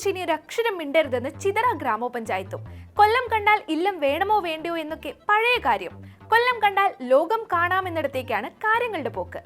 കുറിച്ച് ഇനി ഒരക്ഷരം മിണ്ടരുതെന്ന് ചിതറ ഗ്രാമപഞ്ചായത്തും. കൊല്ലം കണ്ടാൽ ഇല്ലം വേണമോ വേണ്ടയോ എന്നൊക്കെ പഴയ കാര്യം. കൊല്ലം കണ്ടാൽ ലോകം കാണാമെന്നിടത്തേക്കാണ് കാര്യങ്ങളുടെ പോക്ക്.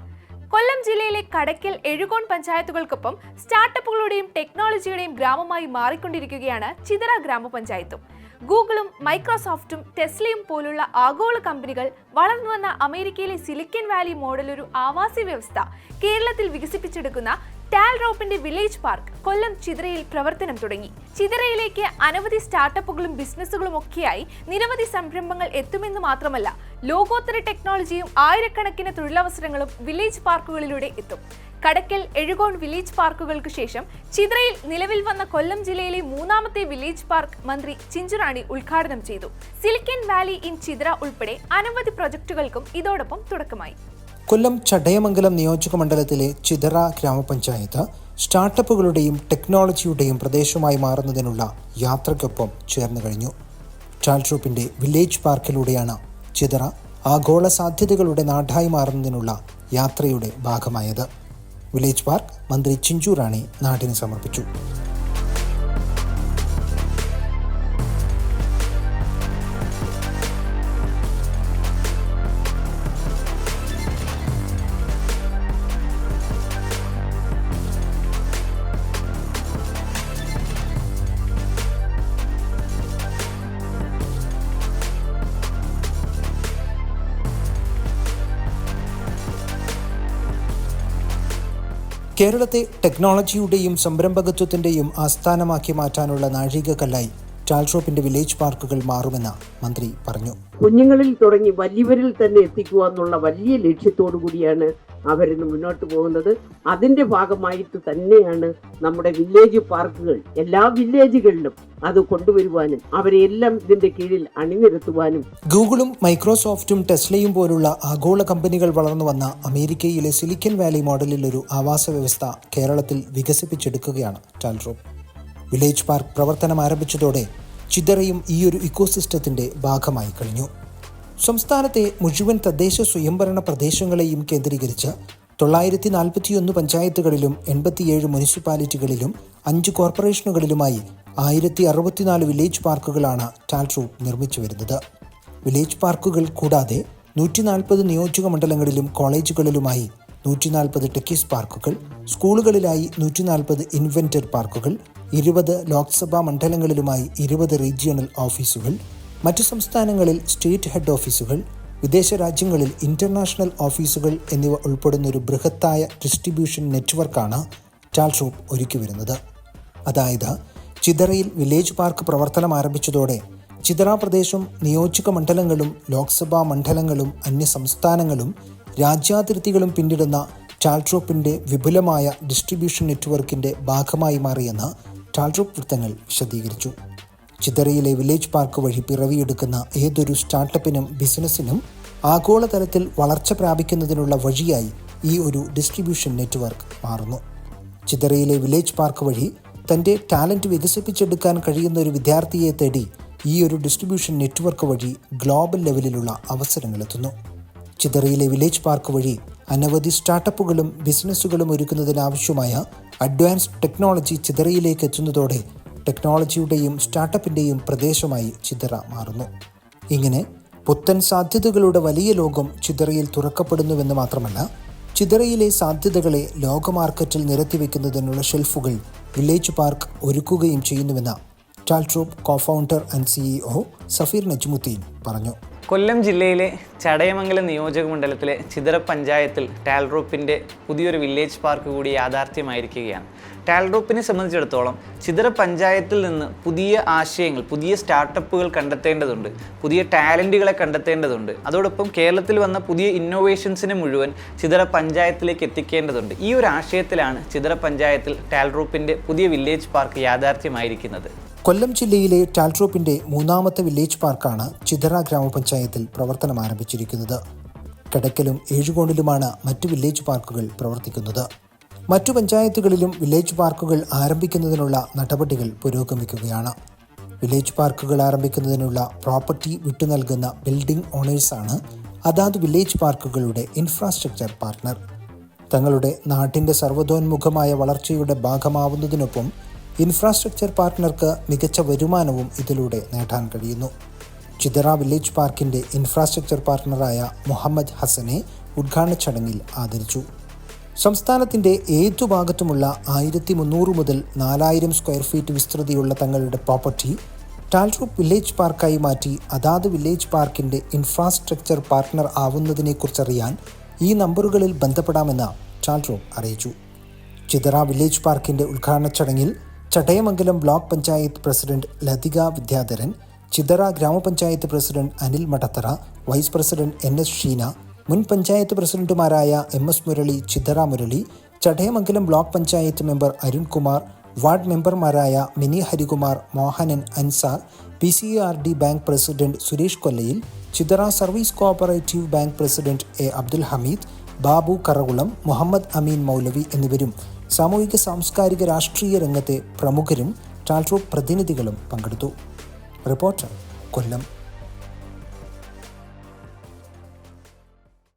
കൊല്ലം ജില്ലയിലെ കടയ്ക്കൽ എഴുകോൺ പഞ്ചായത്തുകൾക്കൊപ്പം സ്റ്റാർട്ടപ്പുകളുടെയും ടെക്നോളജിയുടെയും ഗ്രാമമായി മാറിക്കൊണ്ടിരിക്കുകയാണ് ചിതറ ഗ്രാമപഞ്ചായത്തും. ഗൂഗിളും മൈക്രോസോഫ്റ്റും ടെസ്ലയും പോലുള്ള ആഗോള കമ്പനികൾ വളർന്നു വന്ന അമേരിക്കയിലെ സിലിക്കൻ വാലി മോഡൽ ഒരു ആവാസ വ്യവസ്ഥ കേരളത്തിൽ വികസിപ്പിച്ചെടുക്കുന്ന ടാൽ റോപ്പിന്റെ വില്ലേജ് പാർക്ക് കൊല്ലം ചിതറയിൽ പ്രവർത്തനം തുടങ്ങി. ചിതറയിലേക്ക് അനവധി സ്റ്റാർട്ടപ്പുകളും ബിസിനസ്സുകളും ഒക്കെയായി നിരവധി സംരംഭങ്ങൾ എത്തുമെന്ന് മാത്രമല്ല ലോകോത്തര ടെക്നോളജിയും ആയിരക്കണക്കിന് തൊഴിലവസരങ്ങളും വില്ലേജ് പാർക്കുകളിലൂടെ എത്തും. കടക്കൽ എഴുകോൺ വില്ലേജ് പാർക്കുകൾക്ക് ശേഷം ചിതറയിൽ നിലവിൽ വന്ന കൊല്ലം ജില്ലയിലെ മൂന്നാമത്തെ വില്ലേജ് പാർക്ക് മന്ത്രി ചിഞ്ചുറാണി ഉദ്ഘാടനം ചെയ്തു. സിലിക്കൻ വാലി ഇൻ ചിത്ര ഉൾപ്പെടെ അനവധി പ്രൊജക്ടുകൾക്കും ഇതോടൊപ്പം തുടക്കമായി. കൊല്ലം ചടയമംഗലം നിയോജക മണ്ഡലത്തിലെ ചിതറ ഗ്രാമപഞ്ചായത്ത് സ്റ്റാർട്ടപ്പുകളുടെയും ടെക്നോളജിയുടെയും പ്രദേശമായി മാറുന്നതിനുള്ള യാത്രയ്ക്കൊപ്പം ചേർന്നു കഴിഞ്ഞു. ട്രാൽട്രൂപ്പിന്റെ വില്ലേജ് പാർക്കിലൂടെയാണ് ചിതറ ആഗോള സാധ്യതകളുടെ നാടായി മാറുന്നതിനുള്ള യാത്രയുടെ ഭാഗമായത്. വില്ലേജ് പാർക്ക് മന്ത്രി ചിഞ്ചു റാണി നാടിന് സമർപ്പിച്ചു. കേരളത്തെ ടെക്നോളജിയുടെയും സംരംഭകത്വത്തിന്റെയും ആസ്ഥാനമാക്കി മാറ്റാനുള്ള നാഴികക്കല്ലായി ടാൽട്രോപ്പിന്റെ വില്ലേജ് പാർക്കുകൾ മാറുമെന്ന് മന്ത്രി പറഞ്ഞു. കുഞ്ഞുങ്ങളിൽ തുടങ്ങി വലിയവരിൽ തന്നെ എത്തിക്കുക എന്നുള്ള വലിയ ലക്ഷ്യത്തോടു കൂടിയാണ് അവരിന്ന് മുന്നോട്ട് പോകുന്നത് അതിന്റെ ഭാഗമായിട്ട് തന്നെയാണ് നമ്മുടെ വില്ലേജ് പാർക്കുകൾ എല്ലാ വില്ലേജുകളിലും അത് കൊണ്ടുവരുവാനും അവരെല്ലാം ഇതിന്റെ കീഴിൽ അണിനിരത്തുവാനും. ഗൂഗിളും മൈക്രോസോഫ്റ്റും ടെസ്ലയും പോലുള്ള ആഗോള കമ്പനികൾ വളർന്നു വന്ന അമേരിക്കയിലെ സിലിക്കൻ വാലി മോഡലിൽ ഒരു ആവാസ വ്യവസ്ഥ കേരളത്തിൽ വികസിപ്പിച്ചെടുക്കുകയാണ് ടാൽറോ വില്ലേജ് പാർക്ക് പ്രവർത്തനം ആരംഭിച്ചതോടെ ചിതറയും ഈ ഒരു ഇക്കോസിസ്റ്റത്തിന്റെ ഭാഗമായി കഴിഞ്ഞു. സംസ്ഥാനത്തെ മുഴുവൻ തദ്ദേശ സ്വയംഭരണ പ്രദേശങ്ങളെയും കേന്ദ്രീകരിച്ച് തൊള്ളായിരത്തി നാൽപ്പത്തിയൊന്ന് പഞ്ചായത്തുകളിലും എൺപത്തിയേഴ് മുനിസിപ്പാലിറ്റികളിലും അഞ്ച് കോർപ്പറേഷനുകളിലുമായി ആയിരത്തി അറുപത്തിനാല് വില്ലേജ് പാർക്കുകളാണ് ടാൽട്രൂപ്പ് നിർമ്മിച്ചു വരുന്നത്. വില്ലേജ് പാർക്കുകൾ കൂടാതെ നൂറ്റി നാൽപ്പത് നിയോജക മണ്ഡലങ്ങളിലും കോളേജുകളിലുമായി നൂറ്റി നാൽപ്പത് ടെക്കീസ് പാർക്കുകൾ സ്കൂളുകളിലായി നൂറ്റി നാൽപ്പത് ഇൻവെന്റഡ് പാർക്കുകൾ ഇരുപത് ലോക്സഭാ മണ്ഡലങ്ങളിലുമായി ഇരുപത് റീജിയണൽ ഓഫീസുകൾ മറ്റു സംസ്ഥാനങ്ങളിൽ സ്റ്റേറ്റ് ഹെഡ് ഓഫീസുകൾ വിദേശ രാജ്യങ്ങളിൽ ഇന്റർനാഷണൽ ഓഫീസുകൾ എന്നിവ ഉൾപ്പെടുന്ന ഒരു ബൃഹത്തായ ഡിസ്ട്രിബ്യൂഷൻ നെറ്റ്വർക്കാണ് ടാൽഷോപ്പ് ഒരുക്കി വരുന്നത്. അതായത് ചിതറയിൽ വില്ലേജ് പാർക്ക് പ്രവർത്തനം ആരംഭിച്ചതോടെ ചിതറ പ്രദേശം നിയോജക മണ്ഡലങ്ങളും ലോക്സഭാ മണ്ഡലങ്ങളും അന്യ സംസ്ഥാനങ്ങളും രാജ്യാതിർത്തികളും പിന്നിടുന്ന ടാൽട്രോപ്പിന്റെ വിപുലമായ ഡിസ്ട്രിബ്യൂഷൻ നെറ്റ്വർക്കിന്റെ ഭാഗമായി മാറിയെന്ന് ടാൽട്രോപ്പ് വൃത്തങ്ങൾ വിശദീകരിച്ചു. ചിതറയിലെ വില്ലേജ് പാർക്ക് വഴി പിറവിയെടുക്കുന്ന ഏതൊരു സ്റ്റാർട്ടപ്പിനും ബിസിനസ്സിനും ആഗോളതലത്തിൽ വളർച്ച പ്രാപിക്കുന്നതിനുള്ള വഴിയായി ഈ ഒരു ഡിസ്ട്രിബ്യൂഷൻ നെറ്റ്വർക്ക് മാറുന്നു. ചിതറയിലെ വില്ലേജ് പാർക്ക് വഴി തന്റെ ടാലന്റ് വികസിപ്പിച്ചെടുക്കാൻ കഴിയുന്ന ഒരു വിദ്യാർത്ഥിയെ തേടി ഈ ഒരു ഡിസ്ട്രിബ്യൂഷൻ നെറ്റ്വർക്ക് വഴി ഗ്ലോബൽ ലെവലിലുള്ള അവസരങ്ങളെത്തുന്നു. ചിതറയിലെ വില്ലേജ് പാർക്ക് വഴി അനവധി സ്റ്റാർട്ടപ്പുകളും ബിസിനസ്സുകളും ഒരുക്കുന്നതിനാവശ്യമായ അഡ്വാൻസ്ഡ് ടെക്നോളജി ചിതറയിലേക്ക് എത്തുന്നതോടെ ടെക്നോളജിയുടെയും സ്റ്റാർട്ടപ്പിന്റെയും പ്രദേശമായി ചിതറ മാറുന്നു. ഇങ്ങനെ പുത്തൻ സാധ്യതകളുടെ വലിയ ലോകം ചിതറയിൽ തുറക്കപ്പെടുന്നുവെന്ന് മാത്രമല്ല ചിതറയിലെ സാധ്യതകളെ ലോക മാർക്കറ്റിൽ നിരത്തിവെക്കുന്നതിനുള്ള ഷെൽഫുകൾ വില്ലേജ് പാർക്ക് ഒരുക്കുകയും ചെയ്യുന്നുവെന്ന് Talrop cofounder and CEO Safeer Najmudheen പറഞ്ഞു. കൊല്ലം ജില്ലയിലെ ചടയമംഗലം നിയോജക മണ്ഡലത്തിലെ ചിതറ പഞ്ചായത്തിൽ ടാൽറൂപ്പിന്റെ പുതിയൊരു വില്ലേജ് പാർക്ക് കൂടി യാഥാർത്ഥ്യമായിരിക്കുകയാണ്. ടാൽറൂപ്പിനെ സംബന്ധിച്ചിടത്തോളം ചിതറ പഞ്ചായത്തിൽ നിന്ന് പുതിയ ആശയങ്ങൾ പുതിയ സ്റ്റാർട്ടപ്പുകൾ കണ്ടെത്തേണ്ടതുണ്ട് പുതിയ ടാലന്റുകളെ കണ്ടെത്തേണ്ടതുണ്ട്. അതോടൊപ്പം കേരളത്തിൽ വന്ന പുതിയ ഇന്നോവേഷൻസിനെ മുഴുവൻ ചിതറ പഞ്ചായത്തിലേക്ക് എത്തിക്കേണ്ടതുണ്ട്. ഈ ഒരു ആശയത്തിലാണ് ചിതറ പഞ്ചായത്തിൽ ടാൽറൂപ്പിന്റെ പുതിയ വില്ലേജ് പാർക്ക് യാഥാർത്ഥ്യമായിരിക്കുന്നത്. കൊല്ലം ജില്ലയിലെ ടാൽട്രോപ്പിന്റെ മൂന്നാമത്തെ വില്ലേജ് പാർക്കാണ് ചിതറ ഗ്രാമപഞ്ചായത്തിൽ പ്രവർത്തനം ആരംഭിച്ചിരിക്കുന്നത്. കിടക്കലും ഏഴുകോണിലുമാണ് മറ്റു വില്ലേജ് പാർക്കുകൾ പ്രവർത്തിക്കുന്നത്. മറ്റു പഞ്ചായത്തുകളിലും വില്ലേജ് പാർക്കുകൾ ആരംഭിക്കുന്നതിനുള്ള നടപടികൾ പുരോഗമിക്കുകയാണ്. വില്ലേജ് പാർക്കുകൾ ആരംഭിക്കുന്നതിനുള്ള പ്രോപ്പർട്ടി വിട്ടു നൽകുന്ന ബിൽഡിംഗ് ഓണേഴ്സാണ് അതാത് വില്ലേജ് പാർക്കുകളുടെ ഇൻഫ്രാസ്ട്രക്ചർ പാർട്ട്ണർ തങ്ങളുടെ നാട്ടിന്റെ സർവതോന്മുഖമായ വളർച്ചയുടെ ഭാഗമാവുന്നതിനൊപ്പം ഇൻഫ്രാസ്ട്രക്ചർ പാർട്ട്ണർക്ക് മികച്ച വരുമാനവും ഇതിലൂടെ നേടാൻ കഴിയുന്നു. ചിതറ വില്ലേജ് പാർക്കിന്റെ ഇൻഫ്രാസ്ട്രക്ചർ പാർട്ട്ണറായ മുഹമ്മദ് ഹസനെ ഉദ്ഘാടന ചടങ്ങിൽ ആദരിച്ചു. സംസ്ഥാനത്തിന്റെ ഏതു ഭാഗത്തുമുള്ള ആയിരത്തി മുന്നൂറ് മുതൽ നാലായിരം സ്ക്വയർ ഫീറ്റ് വിസ്തൃതിയുള്ള തങ്ങളുടെ പ്രോപ്പർട്ടി ടാൽറൂപ്പ് വില്ലേജ് പാർക്കായി മാറ്റി അതാത് വില്ലേജ് പാർക്കിന്റെ ഇൻഫ്രാസ്ട്രക്ചർ പാർട്ട്ണർ ആവുന്നതിനെക്കുറിച്ചറിയാൻ ഈ നമ്പറുകളിൽ ബന്ധപ്പെടാമെന്ന് ടാൽറൂപ്പ് അറിയിച്ചു. ചിതറ വില്ലേജ് പാർക്കിന്റെ ഉദ്ഘാടന ചടങ്ങിൽ Chadayamangalam block panchayat president Lathika Vidyadharan Chithara grama panchayat president Anil Madathara vice president N S Sheena മുൻ പഞ്ചായത്ത് പ്രസിഡന്റുമാരായ M S Murali Chithara Murali Chadayamangalam block panchayat member Arunkumar ward മെമ്പർമാരായ Mini Harikumar Mohanan Ansar P C R D bank president Suresh Kollayil Chithara service cooperative bank president A Abdul Hameed Babu Karakulam Muhammad Ameen Moulavi എന്നിവരും സാമൂഹിക സാംസ്കാരിക രാഷ്ട്രീയ രംഗത്തെ പ്രമുഖരും ടാൽട്രൂപ്പ് പ്രതിനിധികളും പങ്കെടുത്തു. Reporter കൊല്ലം.